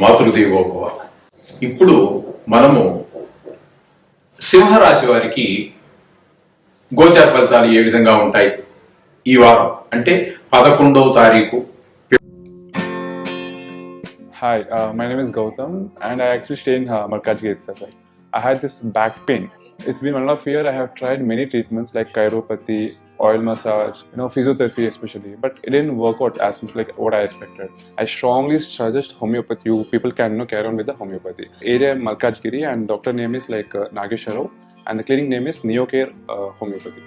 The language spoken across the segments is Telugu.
మాతృదేవోభవ. ఇప్పుడు మనము సింహరాశి వారికి గోచార ఫలితాలు ఏ విధంగా ఉంటాయి? ఈ వారం అంటే పదకొండవ తారీఖు. Hi my name is Gautam and I actually stay in Markaz gate sir I had this back pain it's been half year I have tried many treatments like chiropathy oil massage, you know, physiotherapy especially, but it didn't work out as much like what I expected. I strongly suggest homeopathy. You people can you know, carry on with the homeopathy. Area Malkajgiri, and doctor name is like uh, Nagesharov, and the clinic name is Neocare uh, Homeopathy.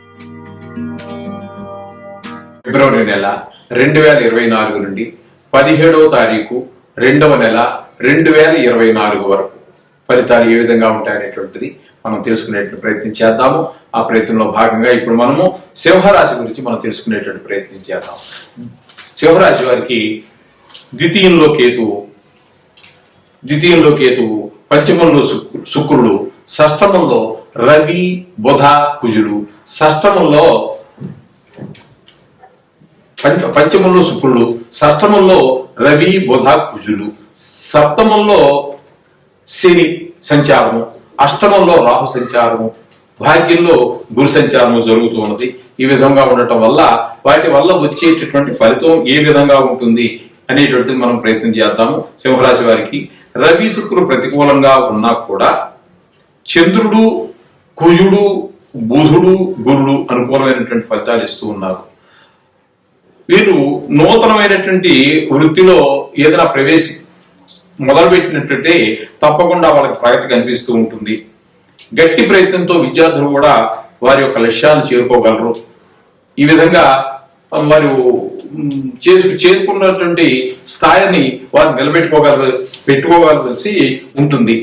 February నెల రెండు వేల ఇరవై నాలుగు నుండి పదిహేడవ తారీఖు రెండవ నెల రెండు వేల ఇరవై నాలుగు వరకు ఫలితాలు ఏ విధంగా ఉంటాయనేటువంటిది మనం తెలుసుకునేటువంటి ప్రయత్నం చేద్దాము ఆ ప్రయత్నంలో భాగంగా ఇప్పుడు మనము సింహరాశి గురించి మనం తెలుసుకునేటువంటి ప్రయత్నం చేద్దాం. సింహరాశి వారికి ద్వితీయంలో కేతువు ద్వితీయంలో కేతువు పంచమంలో శుక్రుడు షష్టమంలో రవి బుధ కుజుడు షష్టమంలో పంచ పంచమంలో శుక్రుడు షష్టమంలో రవి బుధ కుజుడు సప్తమంలో శని సంచారము అష్టమంలో రాహు సంచారము భాగ్యంలో గురు సంచారము జరుగుతూ ఉన్నది. ఈ విధంగా ఉండటం వల్ల వాటి వల్ల వచ్చేటటువంటి ఫలితం ఏ విధంగా ఉంటుంది అనేటువంటిది మనం ప్రయత్నం చేద్దాము. సింహరాశి వారికి రవి శుక్రుడు ప్రతికూలంగా ఉన్నా కూడా చంద్రుడు కుజుడు బుధుడు గురుడు అనుకూలమైనటువంటి ఫలితాలు ఇస్తూ ఉన్నారు. వీరు నూతనమైనటువంటి వృత్తిలో ఏదైనా ప్రవేశి మొదలుపెట్టినట్టయితే తప్పకుండా వాళ్ళకి ప్రగతి కనిపిస్తూ ఉంటుంది. గట్టి ప్రయత్నంతో విద్యార్థులు కూడా వారి యొక్క లక్ష్యాన్ని చేరుకోగలరు. ఈ విధంగా వారు చేసు చేరుకున్నటువంటి స్థాయిని వారు నిలబెట్టుకోగల పెట్టుకోగలసి ఉంటుంది.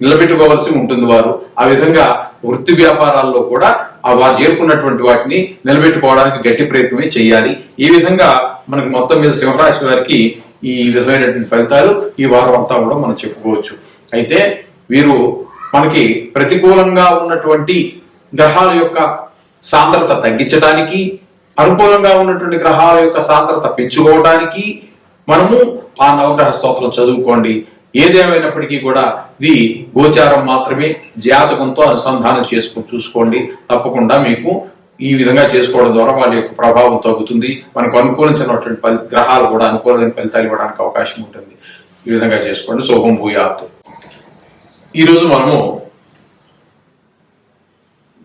నిలబెట్టుకోవాల్సి ఉంటుంది వారు. ఆ విధంగా వృత్తి వ్యాపారాల్లో కూడా ఆ వారు చేరుకున్నటువంటి వాటిని నిలబెట్టుకోవడానికి గట్టి ప్రయత్నమే చేయాలి. ఈ విధంగా మనకి మొత్తం మీద సింహరాశి వారికి ఈ విధమైనటువంటి ఫలితాలు ఈ వారం అంతా కూడా మనం చెప్పుకోవచ్చు. అయితే వీరు మనకి ప్రతికూలంగా ఉన్నటువంటి గ్రహాల యొక్క సాంద్రత తగ్గించడానికి అనుకూలంగా ఉన్నటువంటి గ్రహాల యొక్క సాంద్రత పెంచుకోవడానికి మనము ఆ నవగ్రహ స్తోత్రం చదువుకోండి. ఏదేమైనప్పటికీ కూడా ఇది గోచారం మాత్రమే. జాతకంతో అనుసంధానం చేసుకుని చూసుకోండి. తప్పకుండా మీకు ఈ విధంగా చేసుకోవడం ద్వారా వాళ్ళ యొక్క ప్రభావం తగ్గుతుంది. మనకు అనుకూలించినటువంటి ఫలి- గ్రహాలు కూడా అనుకూలమైన ఫలితాలు ఇవ్వడానికి అవకాశం ఉంటుంది. ఈ విధంగా చేసుకోండి. శోభం భూయాత్తు ఈరోజు మనము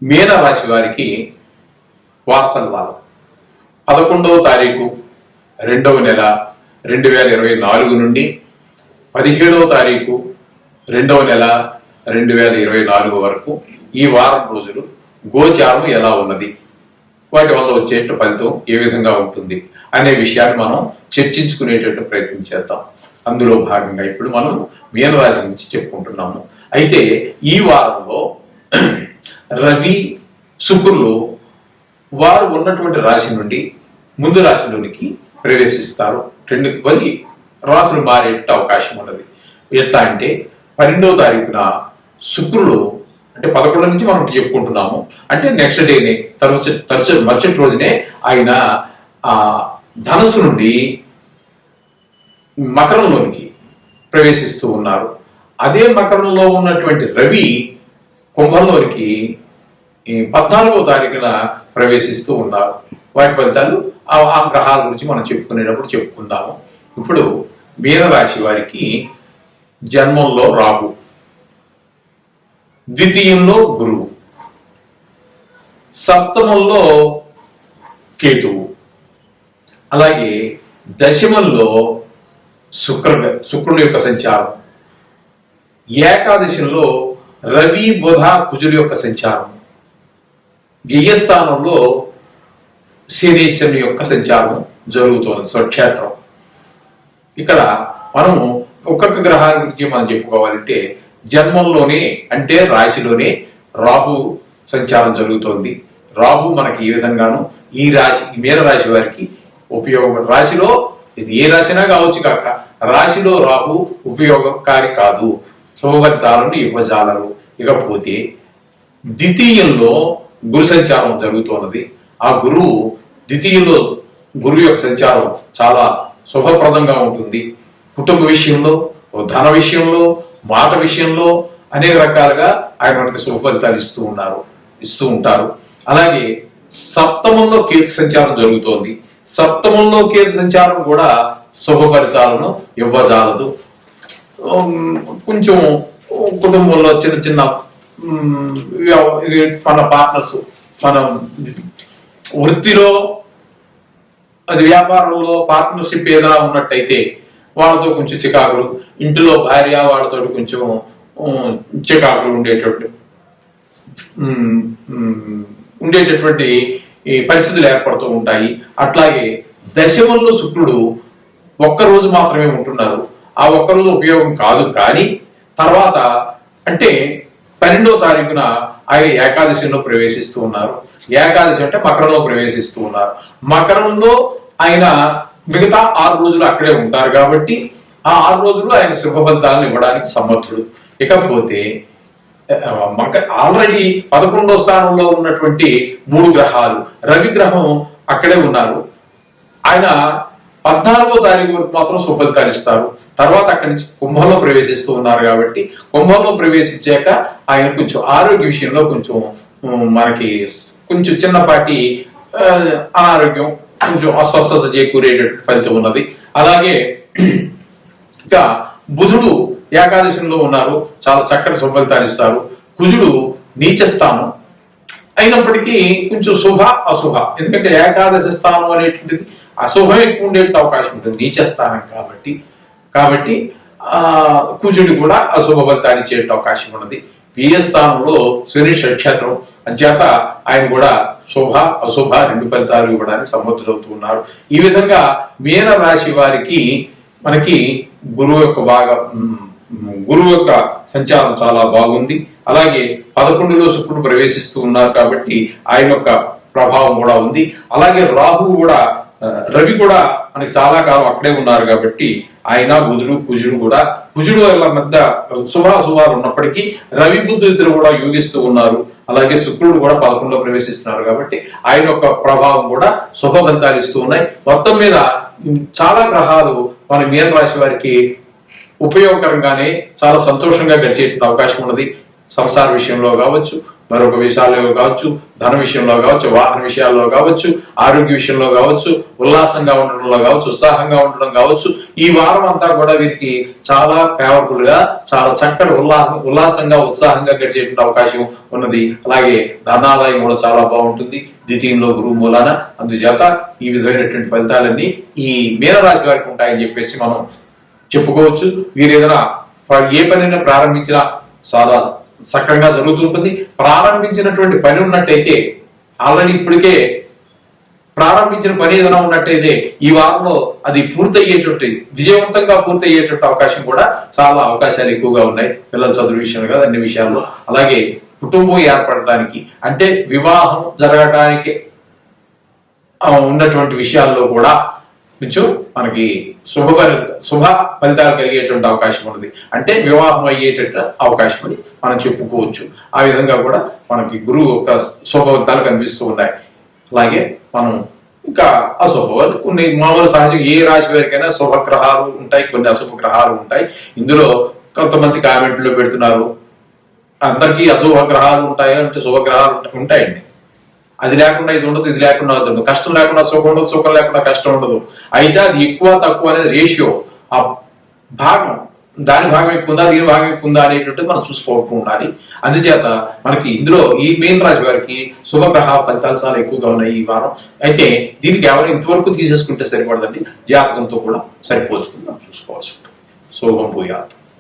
మీనరాశి వారికి వార్తల వార్తల్లాలు పదకొండవ తారీఖు రెండవ నెల రెండు వేల ఇరవై నాలుగు నుండి పదిహేడవ తారీఖు రెండవ నెల రెండు వేల ఇరవై నాలుగు వరకు ఈ వారం రోజులు గోచారం ఎలా ఉన్నది? వాటి వల్ల వచ్చేట ఫలితం ఏ విధంగా ఉంటుంది? అనే విషయాన్ని మనం చర్చించుకునేటట్టు ప్రయత్నం చేద్దాం. అందులో భాగంగా ఇప్పుడు మనం మీనరాశి నుంచి చెప్పుకుంటున్నాము. అయితే ఈ వారంలో రవి శుక్రులు వారు ఉన్నటువంటి రాశి నుండి ముందు రాశిలోనికి ప్రవేశిస్తారు. రెండు కొన్ని రాశులు మారే అవకాశం ఉన్నది. ఎట్లా అంటే పన్నెండవ తారీఖున శుక్రుడు అంటే పదకొండు నుంచి మనం చెప్పుకుంటున్నాము. అంటే నెక్స్ట్ డేనే తరచు తరచు మరుసటి రోజునే ఆయన ఆ ధనస్సు నుండి మకరంలోనికి ప్రవేశిస్తూ ఉన్నారు. అదే మకరంలో ఉన్నటువంటి రవి కుంభంలోనికి పద్నాలుగో తారీఖున ప్రవేశిస్తూ ఉన్నారు. వాటి ఫలితాలు ఆ ఆ గ్రహాల గురించి మనం చెప్పుకునేటప్పుడు చెప్పుకుందాము. ఇప్పుడు మీనరాశి వారికి జన్మంలో రాహు ద్వితీయంలో గురువు సప్తమంలో కేతువు అలాగే దశమంలో శుక్ర శుక్రుని యొక్క సంచారం. ఏకాదశంలో రవి బుధ కుజుల యొక్క సంచారం. వ్యయస్థానంలో శనీశ్వరుని యొక్క సంచారం జరుగుతోంది స్వక్షేత్రం. ఇక్కడ మనము ఒక్కొక్క గ్రహాల గురించి మనం చెప్పుకోవాలంటే జన్మంలోనే అంటే రాశిలోనే రాహు సంచారం జరుగుతోంది. రాహు మనకి ఈ విధంగాను ఈ రాశి మేర మీన రాశి వారికి ఉపయోగం రాశిలో ఇది ఏ రాశినా కావచ్చు కాక రాశిలో రాహు ఉపయోగకారి కాదు. శుభఫలితాలను ఇవ్వజాలరు ఇకపోతే ద్వితీయంలో గురు సంచారం జరుగుతున్నది ఆ గురువు ద్వితీయంలో గురువు యొక్క సంచారం చాలా శుభప్రదంగా ఉంటుంది. కుటుంబ విషయంలో ధన విషయంలో మాట విషయంలో అనేక రకాలుగా ఆయన మనకి శుభఫలితాలు ఇస్తూ ఉన్నారు ఇస్తూ ఉంటారు. అలాగే సప్తమంలో కేతు సంచారం జరుగుతోంది. సప్తమంలో కేతు సంచారం కూడా శుభ ఫలితాలను ఇవ్వజాలదు. కొంచెం కుటుంబంలో చిన్న చిన్న ఇది మన పార్ట్నర్స్ మన వృత్తిలో అది వ్యాపారంలో పార్ట్నర్షిప్ ఏదైనా ఉన్నట్టయితే వాళ్ళతో కొంచెం చికాకులు ఇంటిలో భార్య వాళ్ళతో కొంచెం చికాకులు ఉండేటట్టు ఉండేటటువంటి ఈ పరిస్థితులు ఏర్పడుతూ ఉంటాయి అట్లాగే దశమంలో శుక్రుడు ఒక్క రోజు మాత్రమే ఉంటున్నారు ఆ ఒక్కరోజు ఉపయోగం కాదు. కానీ తర్వాత అంటే పన్నెండో తారీఖున ఆయన ఏకాదశిలో ప్రవేశిస్తూ ఉన్నారు. ఏకాదశి అంటే మకరంలో ప్రవేశిస్తూ ఉన్నారు. మకరంలో ఆయన మిగతా ఆరు రోజులు అక్కడే ఉంటారు కాబట్టి ఆ ఆరు రోజుల్లో ఆయన శుభ ఫలితాలను ఇవ్వడానికి సమర్థుడు ఇకపోతే మక ఆల్రెడీ పదకొండో స్థానంలో ఉన్నటువంటి మూడు గ్రహాలు. రవి గ్రహం అక్కడే ఉన్నారు. ఆయన పద్నాలుగో తారీఖు వరకు మాత్రం సుఫలితాలు ఇస్తారు. తర్వాత అక్కడి నుంచి కుంభంలో ప్రవేశిస్తూ ఉన్నారు కాబట్టి కుంభంలో ప్రవేశించాక ఆయన కొంచెం ఆరోగ్య విషయంలో కొంచెం మనకి కొంచెం చిన్నపాటి అనారోగ్యం కొంచెం అస్వస్థత చేకూరేటటువంటి ఫలితం ఉన్నది. అలాగే ఇంకా బుధుడు ఏకాదశంలో ఉన్నారు. చాలా చక్కటి సుఫలితాలు ఇస్తారు. కుజుడు నీచస్థానం అయినప్పటికీ కొంచెం శుభ అశుభ. ఎందుకంటే ఏకాదశి స్థానం అనేటువంటిది అశుభం ఎక్కువ ఉండే అవకాశం ఉంటుంది. నీచ స్థానం కాబట్టి. కాబట్టి ఆ కుజుడు కూడా అశుభ ఫలితాన్ని ఇచ్చే అవకాశం ఉన్నది. వ్యయ స్థానంలో శని నక్షత్రం. అంచేత ఆయన కూడా శుభ అశుభ రెండు ఫలితాలు ఇవ్వడానికి సమర్థులవుతూ ఉన్నారు. ఈ విధంగా మీన రాశి వారికి మనకి గురువు యొక్క బాగా గురువు యొక్క సంచారం చాలా బాగుంది. అలాగే పదకొండులో శుక్రుడు ప్రవేశిస్తూ ఉన్నారు కాబట్టి ఆయన యొక్క ప్రభావం కూడా ఉంది. అలాగే రాహువు కూడా రవి కూడా మనకి చాలా కాలం అక్కడే ఉన్నారు కాబట్టి ఆయన బుధుడు కుజుడు కూడా కుజుడు వాళ్ళ మధ్య శుభాశుభాలు ఉన్నప్పటికీ రవి బుద్ధుడు ఇద్దరు కూడా యోగిస్తూ ఉన్నారు. అలాగే శుక్రుడు కూడా పదకొండులో ప్రవేశిస్తున్నారు కాబట్టి ఆయన యొక్క ప్రభావం కూడా శుభ ఫలితాలు ఇస్తూ ఉన్నాయి. మొత్తం మీద చాలా గ్రహాలు మన మీన రాశి వారికి ఉపయోగకరంగానే చాలా సంతోషంగా గడిచే అవకాశం ఉన్నది. సంసార విషయంలో కావచ్చు మరొక విషయాల్లో కావచ్చు ధన విషయంలో కావచ్చు వాహన విషయాల్లో కావచ్చు ఆరోగ్య విషయంలో కావచ్చు ఉల్లాసంగా ఉండడంలో కావచ్చు ఉత్సాహంగా ఉండడం కావచ్చు ఈ వారం అంతా కూడా వీరికి చాలా ఫేవరబుల్గా చాలా చక్కటి ఉల్లా ఉల్లాసంగా ఉత్సాహంగా గడిచే అవకాశం ఉన్నది. అలాగే ధనాదాయం కూడా చాలా బాగుంటుంది. ద్వితీయంలో గురువు మూలాన. అందుచేత ఈ విధమైనటువంటి ఫలితాలన్నీ ఈ మీనరాశి వారికి ఉంటాయని చెప్పేసి మనం చెప్పుకోవచ్చు. వీరు ఏదైనా ఏ పనైనా ప్రారంభించినా చాలా సక్రంగా జరుగుతుంటుంది. ప్రారంభించినటువంటి పని ఉన్నట్టయితే ఆల్రెడీ ఇప్పటికే ప్రారంభించిన పని ఏదైనా ఉన్నట్టయితే ఈ వారంలో అది పూర్తయ్యేటువంటి విజయవంతంగా పూర్తయ్యేటువంటి అవకాశం కూడా చాలా అవకాశాలు ఎక్కువగా ఉన్నాయి. పిల్లల చదువు విషయంలో కాదు అన్ని విషయాల్లో. అలాగే కుటుంబం ఏర్పడటానికి అంటే వివాహం జరగటానికి ఉన్నటువంటి విషయాల్లో కూడా కొంచెం మనకి శుభ ఫలిత శుభ ఫలితాలు కలిగేటువంటి అవకాశం ఉన్నది అంటే వివాహం అయ్యేటట్టు అవకాశం అని మనం చెప్పుకోవచ్చు. ఆ విధంగా కూడా మనకి గురువు యొక్క శుభ ఫలితాలు కనిపిస్తూ ఉన్నాయి. అలాగే మనం ఇంకా అశుభవాలు కొన్ని మామూలు సహజంగా ఏ రాశి వారికైనా శుభ గ్రహాలు ఉంటాయి కొన్ని అశుభ గ్రహాలు ఉంటాయి. ఇందులో కొంతమంది కామెంట్లో పెడుతున్నారు అందరికీ అశుభ గ్రహాలు ఉంటాయి? అంటే శుభ గ్రహాలు ఉంటాయండి. అది లేకుండా ఇది ఉండదు ఇది లేకుండా అది ఉండదు. కష్టం లేకుండా సుఖం ఉండదు సుఖం లేకుండా కష్టం ఉండదు. అయితే అది ఎక్కువ తక్కువ అనేది రేషియో ఆ భాగం దాని భాగం ఎక్కువ ఉందా దీని భాగం ఎక్కువ ఉందా అనేటువంటి మనం చూసుకోవటం ఉండాలి. అందుచేత మనకి ఇందులో ఈ మెయిన్ రాశి వారికి శుభగ్రహ ఫలితాలు చాలా ఎక్కువగా ఉన్నాయి ఈ వారం. అయితే దీనికి ఎవరు ఇంతవరకు తీసేసుకుంటే సరిపడదండి. జాతకంతో కూడా సరిపోల్చుకుందాం చూసుకోవాల్సి ఉంటుంది. శోభం పోయాత్